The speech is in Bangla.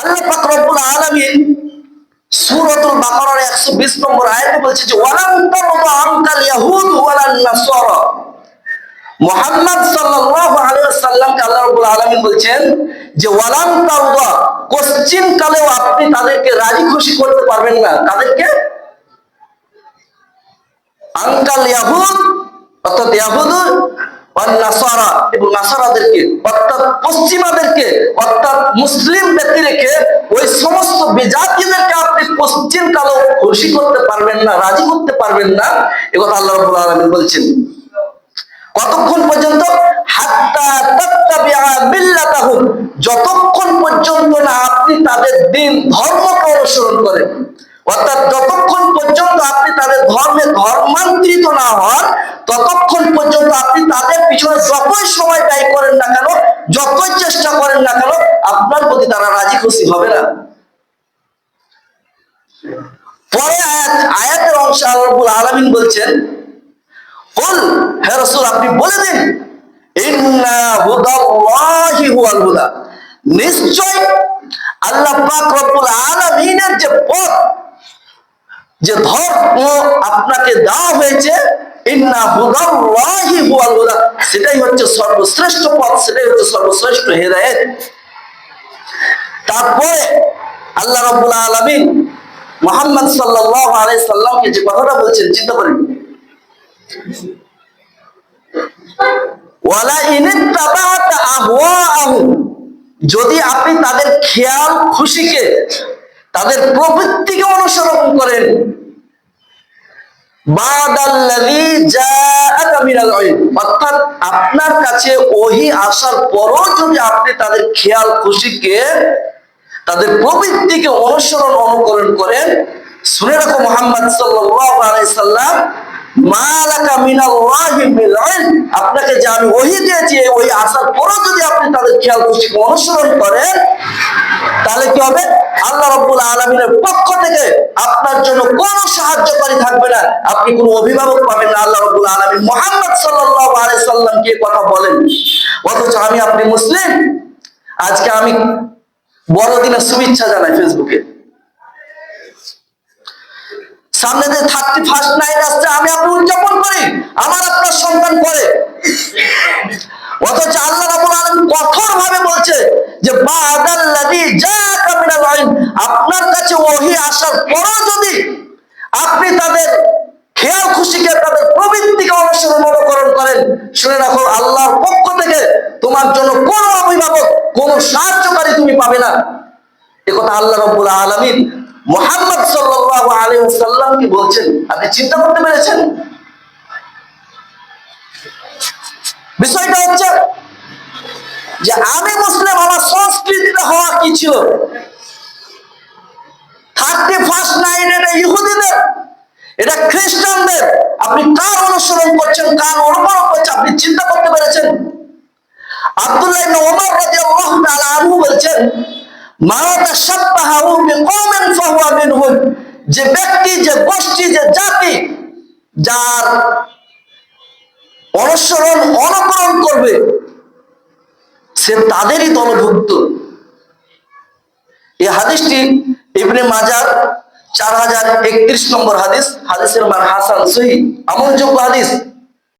আল্লাহ পাক রব্বুল আলামিন সূরাতুল বাকারার 120 নম্বর আয়াতে বলছে যে, ওয়ালাম তারদা আনকাল ইয়াহুদ ওয়ালান নাসারা মুহাম্মদ সাল্লাল্লাহু আলাইহি আল্লাহ রাব্বুল বলছেন যে, ওয়ালাম তারদা কোশ্চিন কালেও আপনি তাদেরকে রাজি খুশি করতে পারবেন না। তাদেরকে? আনকাল ইয়াহুদ, অর্থাৎ নাসারা, এবং নাসারাদেরকে, অর্থাৎ পশ্চিমাদেরকে, অর্থাৎ মুসলিম ব্যক্তি রেখে ওই সমস্ত বেজাতিদেরকে আপনি পশ্চিম কালো খুশি করতে পারবেন না, রাজি করতে পারবেন না। একথা আল্লাহ রাব্বুল আলামিন বলছেন। কতক্ষণ পর্যন্ত? যতক্ষণ পর্যন্ত না আপনি তাদের দিন ধর্মকে অনুসরণ করেন। অর্থাৎ যতক্ষণ পর্যন্ত আপনি তাদের ধর্মে ধর্মান্তরিত না হন, ততক্ষণ পর্যন্ত আপনি তাদের পিছনে যতই সময় ব্যয় করেন না কেন, যতই চেষ্টা করেন না কেন, আপনার প্রতি তারা রাজি খুশি হবে না। পরে আয়াত, আয়াতের অংশ আল্লাহ রাব্বুল আলামিন বলছেন, কুল, হে রাসূল, আপনি বলে দিন, ইন্না হুদাল্লাহি হুয়াল হুদা। নিশ্চয় আল্লাহ পাক রব্বুল আলামিনের যে পথ যে ধর্ম আপনাকে দেওয়া হয়েছে সেটাই হচ্ছে সর্বশ্রেষ্ঠ পথ, সেটাই হচ্ছে সর্বশ্রেষ্ঠ তারপরে আল্লাহ রাব্বুল আলামিন মুহাম্মদ সাল্লাল্লাহু আলাইহি সাল্লামকে যে কথাটা বলছেন, চিন্তা করেন। যদি আপনি তাদের খেয়াল, খুশিকে তাদের প্রবৃত্তিকে অনুসরণ করেন। আপনার কাছে ওহি আসার পরও যদি আপনি তাদের খেয়াল, খুশিকে, তাদের প্রবৃত্তিকে অনুসরণ, অনুকরণ করেন, শুনে রাখো মোহাম্মদ সাল্লাম আপনাকে যে আমি ওহি দিয়েছি ওহি আসার পরও যদি আপনি তাদের খেয়াল, খুশিকে অনুসরণ করেন, তাহলে কি হবে? আল্লাহ রাব্বুল আলামিনের পক্ষ থেকে আপনার জন্য কোনো সাহায্যকারী থাকবে না। আপনি কোনো অভিভাবক পাবেন না। আল্লাহ রাব্বুল আলামিন মুহাম্মদ সাল্লাল্লাহু আলাইহি সাল্লামকে কথা বলেন। অথচ আমি আপনি মুসলিম। আজকে আমি বড়দিনের শুভেচ্ছা জানাই ফেসবুকে। সামনে যে থার্টি ফার্স্ট নাইট আসছে, আমি আপনি উদযাপন করি। আমার আপনার সন্তান করে। অথচ আল্লাহ রাব্বুল আলামিন কঠোর ভাবে বলছে যে বা আপনার কাছে ওহী আসার পরও যদি আপনি তাদের খেয়াল খুশিকে, তাদের প্রবৃত্তিকে অনুসরণ অনুকরণ করেন, শুনে রাখো, আল্লাহর পক্ষ থেকে তোমার জন্য কোন অভিভাবক, কোন সাহায্যকারী তুমি পাবে না। একথা আল্লাহ রাব্বুল আলমিন মোহাম্মদ আলাইহি ওয়াসাল্লাম কি বলছেন। আপনি চিন্তা করতে পেরেছেন? বিষয়টা হচ্ছে যে আমি মুসলিম, আমার সংস্কৃতিটা হওয়া কি ছিল? এটা ইহুদিদের, এটা খ্রিস্টানদের। আপনি কার অনুসরণ করছেন, কার অনুকরণ করছেন, আপনি চিন্তা করতে পেরেছেন? যে ব্যক্তি, যে গোষ্ঠী, যে জাতি, যার অনুসরণ, অনুকরণ করবে, সে তাদেরই দলভুক্ত। এই হাদিসটি ইবনে মাজার চার হাজার একত্রিশ নম্বর হাদিস হাদিসের মান হাসান সহি। আমলযোগ্য হাদিস।